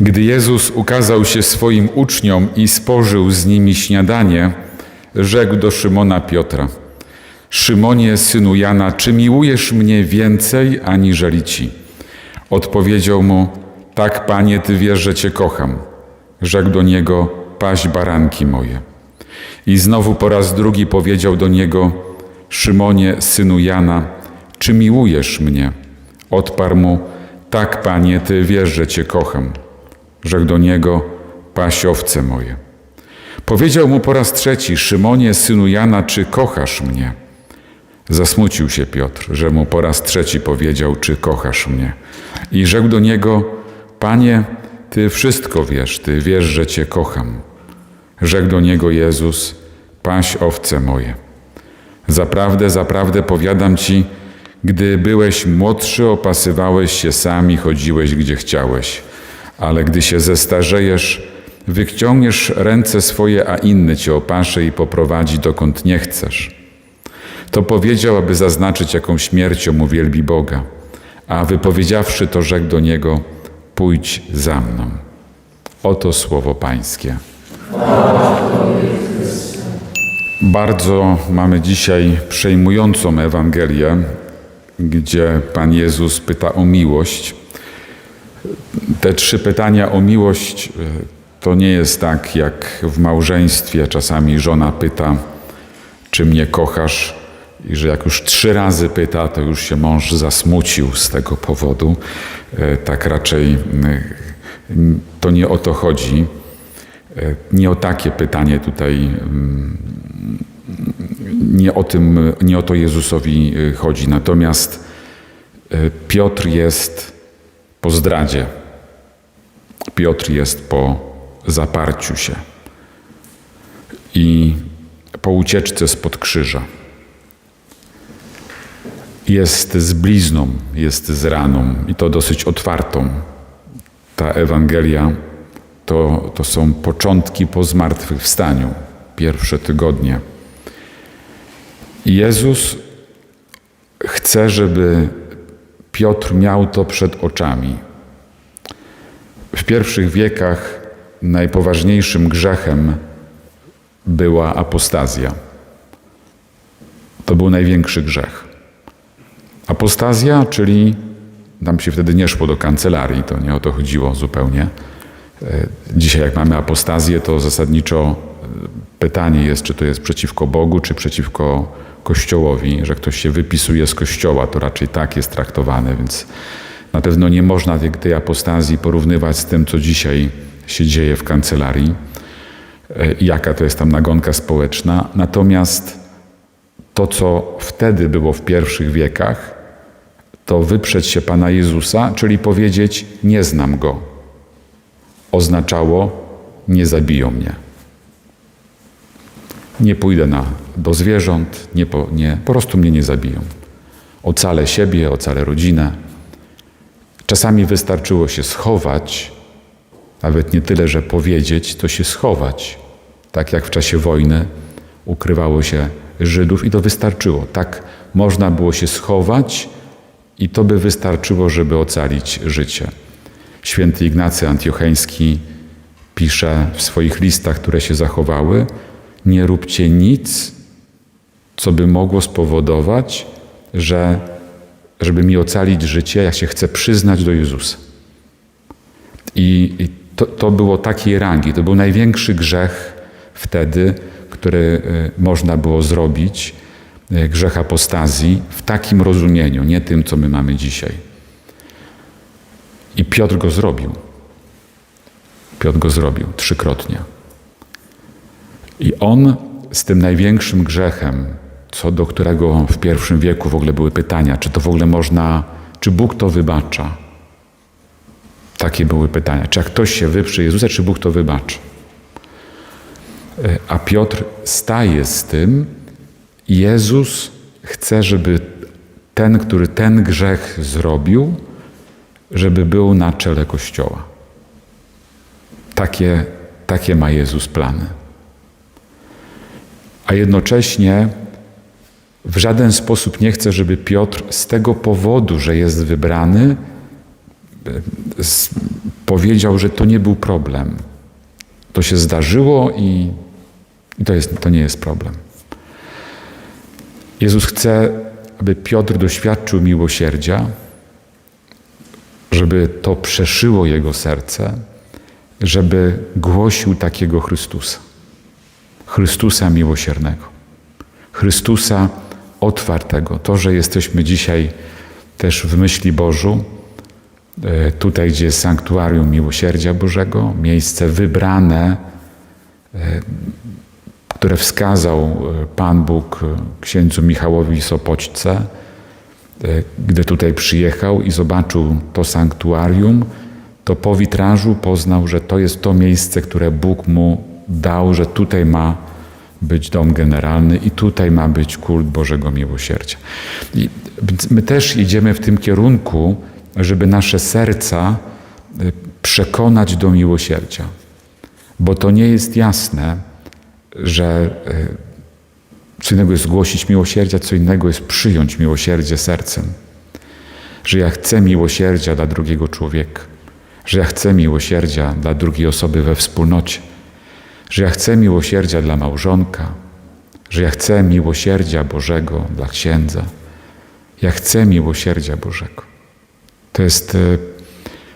Gdy Jezus ukazał się swoim uczniom i spożył z nimi śniadanie, rzekł do Szymona Piotra: Szymonie, synu Jana, czy miłujesz mnie więcej aniżeli ci? Odpowiedział mu: Tak, panie, ty wiesz, że cię kocham. Rzekł do niego: Paś baranki moje. I znowu po raz drugi powiedział do niego: Szymonie, synu Jana, czy miłujesz mnie? Odparł mu: Tak, panie, ty wiesz, że cię kocham. Rzekł do niego: Paś owce moje. Powiedział mu po raz trzeci: Szymonie, synu Jana, czy kochasz mnie? Zasmucił się Piotr, że mu po raz trzeci powiedział: Czy kochasz mnie? I rzekł do niego: Panie, ty wszystko wiesz, ty wiesz, że cię kocham. Rzekł do niego Jezus: Paś owce moje. Zaprawdę, zaprawdę powiadam ci, gdy byłeś młodszy, opasywałeś się sam i chodziłeś gdzie chciałeś, ale gdy się zestarzejesz, wyciągniesz ręce swoje, a inny cię opasze i poprowadzi dokąd nie chcesz. To powiedział, aby zaznaczyć, jaką śmiercią uwielbi Boga, a wypowiedziawszy to, rzekł do niego: Pójdź za mną. Oto słowo Pańskie. Bardzo mamy dzisiaj przejmującą Ewangelię, gdzie Pan Jezus pyta o miłość. Te trzy pytania o miłość e, to nie jest tak, jak w małżeństwie czasami żona pyta, czy mnie kochasz, i że jak już trzy razy pyta, to już się mąż zasmucił z tego powodu. E, Tak raczej to nie o to chodzi. E, Nie o takie pytanie tutaj, nie o tym, nie o to Jezusowi chodzi. Natomiast Piotr jest po zdradzie. Piotr jest po zaparciu się i po ucieczce spod krzyża. Jest z blizną, jest z raną i to dosyć otwartą. Ta Ewangelia to, to są początki po zmartwychwstaniu, pierwsze tygodnie. Jezus chce, żeby Piotr miał to przed oczami. W pierwszych wiekach najpoważniejszym grzechem była apostazja. To był największy grzech. Apostazja, czyli nam się wtedy nie szło do kancelarii, to nie o to chodziło zupełnie. E, Dzisiaj, jak mamy apostazję, to zasadniczo e, pytanie jest, czy to jest przeciwko Bogu, czy przeciwko Kościołowi, że ktoś się wypisuje z Kościoła, to raczej tak jest traktowane, więc na pewno nie można tej, apostazji porównywać z tym, co dzisiaj się dzieje w kancelarii, e, jaka to jest tam nagonka społeczna. Natomiast to, co wtedy było w pierwszych wiekach, to wyprzeć się Pana Jezusa, czyli powiedzieć: Nie znam go, oznaczało: Nie zabiją mnie. Nie pójdę na, do zwierząt, nie po, nie, po prostu mnie nie zabiją. Ocalę siebie, ocalę rodzinę. Czasami wystarczyło się schować, nawet nie tyle, że powiedzieć, to się schować. Tak jak w czasie wojny ukrywało się Żydów i to wystarczyło. Tak można było się schować i to by wystarczyło, żeby ocalić życie. Święty Ignacy Antiocheński pisze w swoich listach, które się zachowały, nie róbcie nic, co by mogło spowodować, że żeby mi ocalić życie, ja się chcę przyznać do Jezusa. I, i to, to było takiej rangi, to był największy grzech wtedy, który y, można było zrobić, y, grzech apostazji w takim rozumieniu, nie tym, co my mamy dzisiaj. I Piotr go zrobił. Piotr go zrobił trzykrotnie. I on z tym największym grzechem, co do którego w pierwszym wieku w ogóle były pytania, czy to w ogóle można, czy Bóg to wybacza? Takie były pytania. Czy jak ktoś się wyprze Jezusa, czy Bóg to wybacza? A Piotr staje z tym. Jezus chce, żeby ten, który ten grzech zrobił, żeby był na czele Kościoła. Takie, takie ma Jezus plany. A jednocześnie w żaden sposób nie chce, żeby Piotr z tego powodu, że jest wybrany, powiedział, że to nie był problem. To się zdarzyło i, i to, jest, to nie jest problem. Jezus chce, aby Piotr doświadczył miłosierdzia, żeby to przeszyło jego serce, żeby głosił takiego Chrystusa. Chrystusa miłosiernego. Chrystusa otwartego. To, że jesteśmy dzisiaj też w myśli Bożu, e, tutaj, gdzie jest sanktuarium miłosierdzia Bożego, miejsce wybrane, e, które wskazał e, Pan Bóg księdzu Michałowi Sopoćce, gdy tutaj przyjechał i zobaczył to sanktuarium, to po witrażu poznał, że to jest to miejsce, które Bóg mu dał, że tutaj ma być dom generalny i tutaj ma być kult Bożego Miłosierdzia. I my też idziemy w tym kierunku, żeby nasze serca y, przekonać do miłosierdzia. Bo to nie jest jasne, że y, co innego jest głosić miłosierdzia, co innego jest przyjąć miłosierdzie sercem. Że ja chcę miłosierdzia dla drugiego człowieka, że ja chcę miłosierdzia dla drugiej osoby we wspólnocie że ja chcę miłosierdzia dla małżonka, że ja chcę miłosierdzia Bożego dla księdza. Ja chcę miłosierdzia Bożego. To jest e,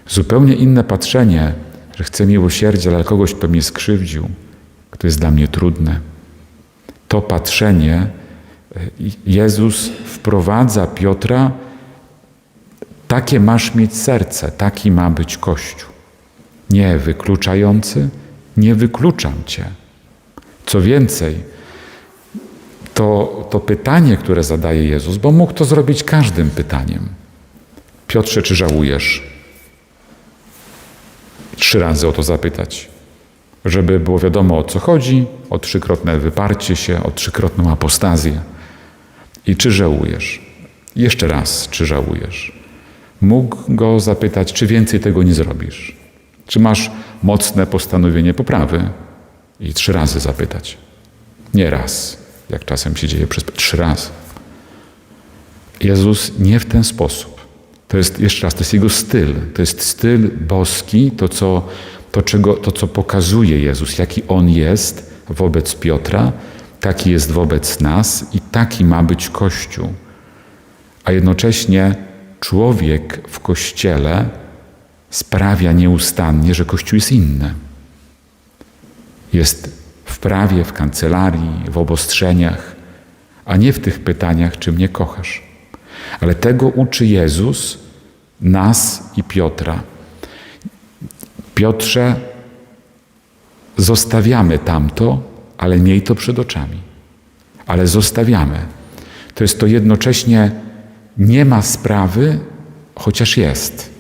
zupełnie inne patrzenie, że chcę miłosierdzia dla kogoś, kto mnie skrzywdził, kto jest dla mnie trudne. To patrzenie e, Jezus wprowadza Piotra, takie masz mieć serce, taki ma być Kościół. Nie wykluczający, nie wykluczam Cię. Co więcej, to, to pytanie, które zadaje Jezus, bo mógł to zrobić każdym pytaniem. Piotrze, czy żałujesz? Trzy razy o to zapytać, żeby było wiadomo o co chodzi, o trzykrotne wyparcie się, o trzykrotną apostazję. I czy żałujesz? Jeszcze raz, czy żałujesz? Mógł go zapytać, czy więcej tego nie zrobisz? Czy masz mocne postanowienie poprawy? I trzy razy zapytać. Nie raz, jak czasem się dzieje przez trzy razy. Jezus nie w ten sposób. To jest, jeszcze raz, to jest Jego styl. To jest styl boski, to co, to, czego, to co pokazuje Jezus, jaki On jest wobec Piotra, taki jest wobec nas i taki ma być Kościół. A jednocześnie człowiek w Kościele sprawia nieustannie, że Kościół jest inny. Jest w prawie, w kancelarii, w obostrzeniach, a nie w tych pytaniach, czy mnie kochasz. Ale tego uczy Jezus nas i Piotra. Piotrze, zostawiamy tamto, ale miej to przed oczami. Ale zostawiamy. To jest to jednocześnie nie ma sprawy, chociaż jest.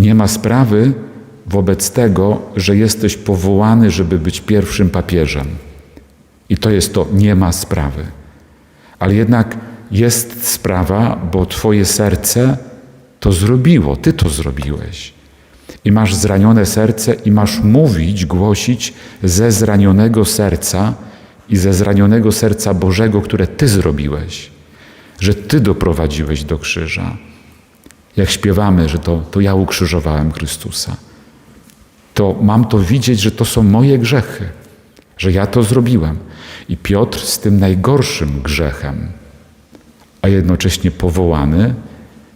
Nie ma sprawy wobec tego, że jesteś powołany, żeby być pierwszym papieżem. I to jest to, nie ma sprawy. Ale jednak jest sprawa, bo Twoje serce to zrobiło, Ty to zrobiłeś. I masz zranione serce i masz mówić, głosić ze zranionego serca i ze zranionego serca Bożego, które Ty zrobiłeś, że Ty doprowadziłeś do krzyża. Jak śpiewamy, że to, to ja ukrzyżowałem Chrystusa, to mam to widzieć, że to są moje grzechy, że ja to zrobiłem. I Piotr z tym najgorszym grzechem, a jednocześnie powołany,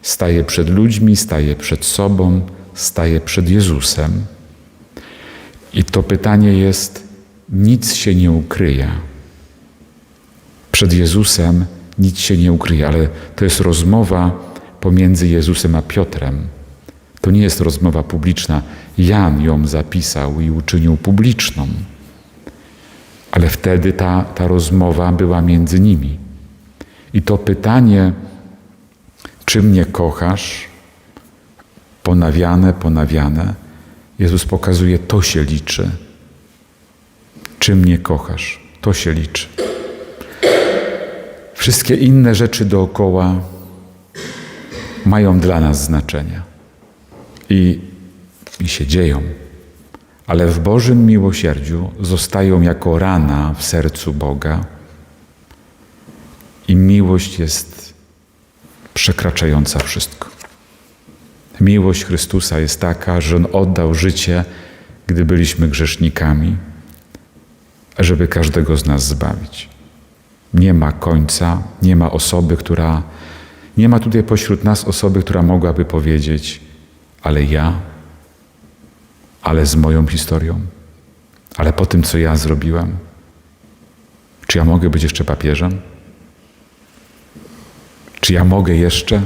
staje przed ludźmi, staje przed sobą, staje przed Jezusem. I to pytanie jest: nic się nie ukryje. Przed Jezusem nic się nie ukryje, ale to jest rozmowa pomiędzy Jezusem a Piotrem. To nie jest rozmowa publiczna. Jan ją zapisał i uczynił publiczną. Ale wtedy ta, ta rozmowa była między nimi. I to pytanie, czy mnie kochasz, ponawiane, ponawiane, Jezus pokazuje, to się liczy. Czy mnie kochasz? To się liczy. Wszystkie inne rzeczy dookoła mają dla nas znaczenie i, i się dzieją, ale w Bożym miłosierdziu zostają jako rana w sercu Boga i miłość jest przekraczająca wszystko. Miłość Chrystusa jest taka, że On oddał życie, gdy byliśmy grzesznikami, żeby każdego z nas zbawić. Nie ma końca, nie ma osoby, która, nie ma tutaj pośród nas osoby, która mogłaby powiedzieć, ale ja, ale z moją historią, ale po tym, co ja zrobiłem, czy ja mogę być jeszcze papieżem? Czy ja mogę jeszcze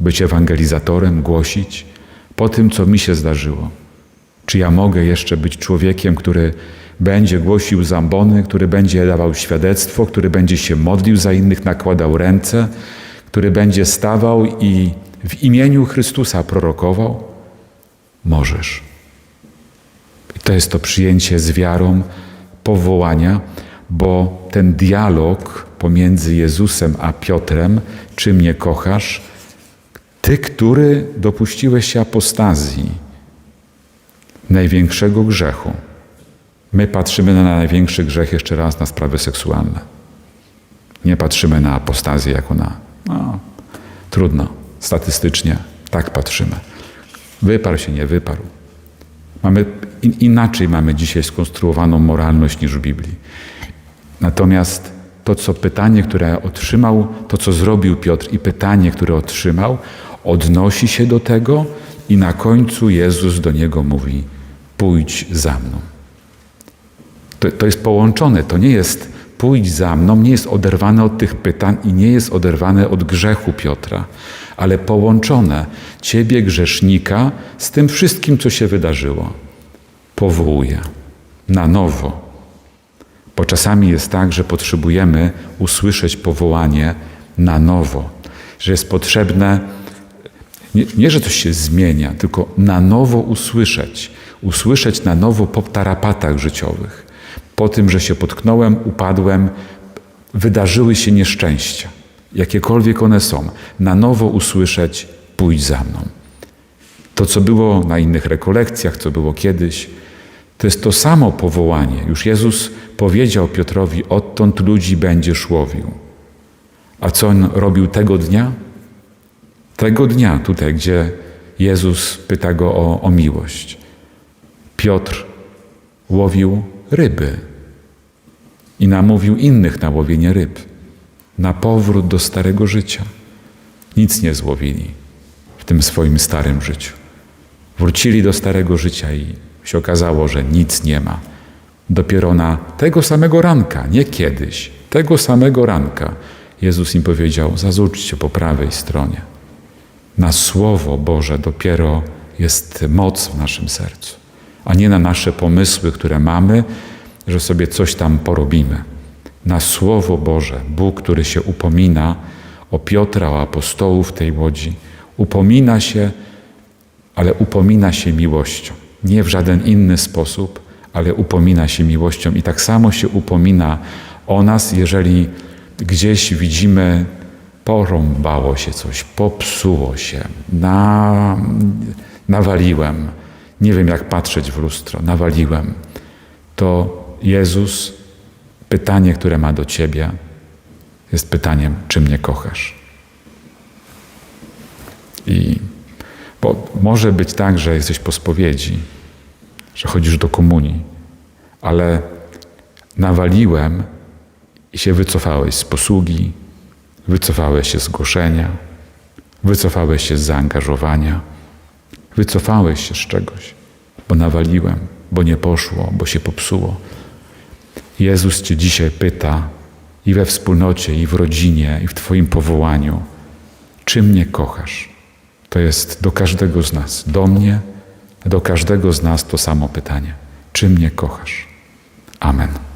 być ewangelizatorem, głosić po tym, co mi się zdarzyło? Czy ja mogę jeszcze być człowiekiem, który będzie głosił zambony, który będzie dawał świadectwo, który będzie się modlił za innych, nakładał ręce, który będzie stawał i w imieniu Chrystusa prorokował? Możesz. I to jest to przyjęcie z wiarą powołania, bo ten dialog pomiędzy Jezusem a Piotrem, czy mnie kochasz, ty, który dopuściłeś się apostazji, największego grzechu. My patrzymy na największy grzech jeszcze raz na sprawy seksualne. Nie patrzymy na apostazję jako na. No, trudno, statystycznie tak patrzymy. Wyparł się, nie wyparł. Mamy, in, inaczej mamy dzisiaj skonstruowaną moralność niż w Biblii. Natomiast to, co pytanie, które otrzymał, to, co zrobił Piotr i pytanie, które otrzymał, odnosi się do tego i na końcu Jezus do niego mówi: Pójdź za mną. To, to jest połączone, to nie jest pójdź za mną, nie jest oderwane od tych pytań i nie jest oderwane od grzechu Piotra, ale połączone ciebie, grzesznika, z tym wszystkim, co się wydarzyło. Powołuje na nowo. Bo czasami jest tak, że potrzebujemy usłyszeć powołanie na nowo, że jest potrzebne nie, nie, że coś się zmienia, tylko na nowo usłyszeć. Usłyszeć na nowo po tarapatach życiowych. Po tym, że się potknąłem, upadłem, wydarzyły się nieszczęścia, jakiekolwiek one są. Na nowo usłyszeć, pójdź za mną. To, co było na innych rekolekcjach, co było kiedyś, to jest to samo powołanie. Już Jezus powiedział Piotrowi: Odtąd ludzi będziesz łowił. A co on robił tego dnia? Tego dnia, tutaj, gdzie Jezus pyta go o, o miłość, Piotr łowił ryby i namówił innych na łowienie ryb, na powrót do starego życia. Nic nie złowili w tym swoim starym życiu. Wrócili do starego życia i się okazało, że nic nie ma. Dopiero na tego samego ranka, nie kiedyś, tego samego ranka, Jezus im powiedział: Zarzućcie po prawej stronie. Na Słowo Boże dopiero jest moc w naszym sercu, a nie na nasze pomysły, które mamy, że sobie coś tam porobimy. Na Słowo Boże, Bóg, który się upomina o Piotra, o apostołów tej łodzi, upomina się, ale upomina się miłością. Nie w żaden inny sposób, ale upomina się miłością. I tak samo się upomina o nas, jeżeli gdzieś widzimy porąbało się coś, popsuło się, na, nawaliłem, nie wiem jak patrzeć w lustro, nawaliłem, to Jezus, pytanie, które ma do Ciebie, jest pytaniem, czy mnie kochasz? I bo może być tak, że jesteś po spowiedzi, że chodzisz do komunii, ale nawaliłem i się wycofałeś z posługi, Wycofałeś się z głoszenia, wycofałeś się z zaangażowania, wycofałeś się z czegoś, bo nawaliłem, bo nie poszło, bo się popsuło. Jezus Cię dzisiaj pyta i we wspólnocie, i w rodzinie, i w Twoim powołaniu, czy mnie kochasz? To jest do każdego z nas, do mnie, do każdego z nas to samo pytanie. Czy mnie kochasz? Amen.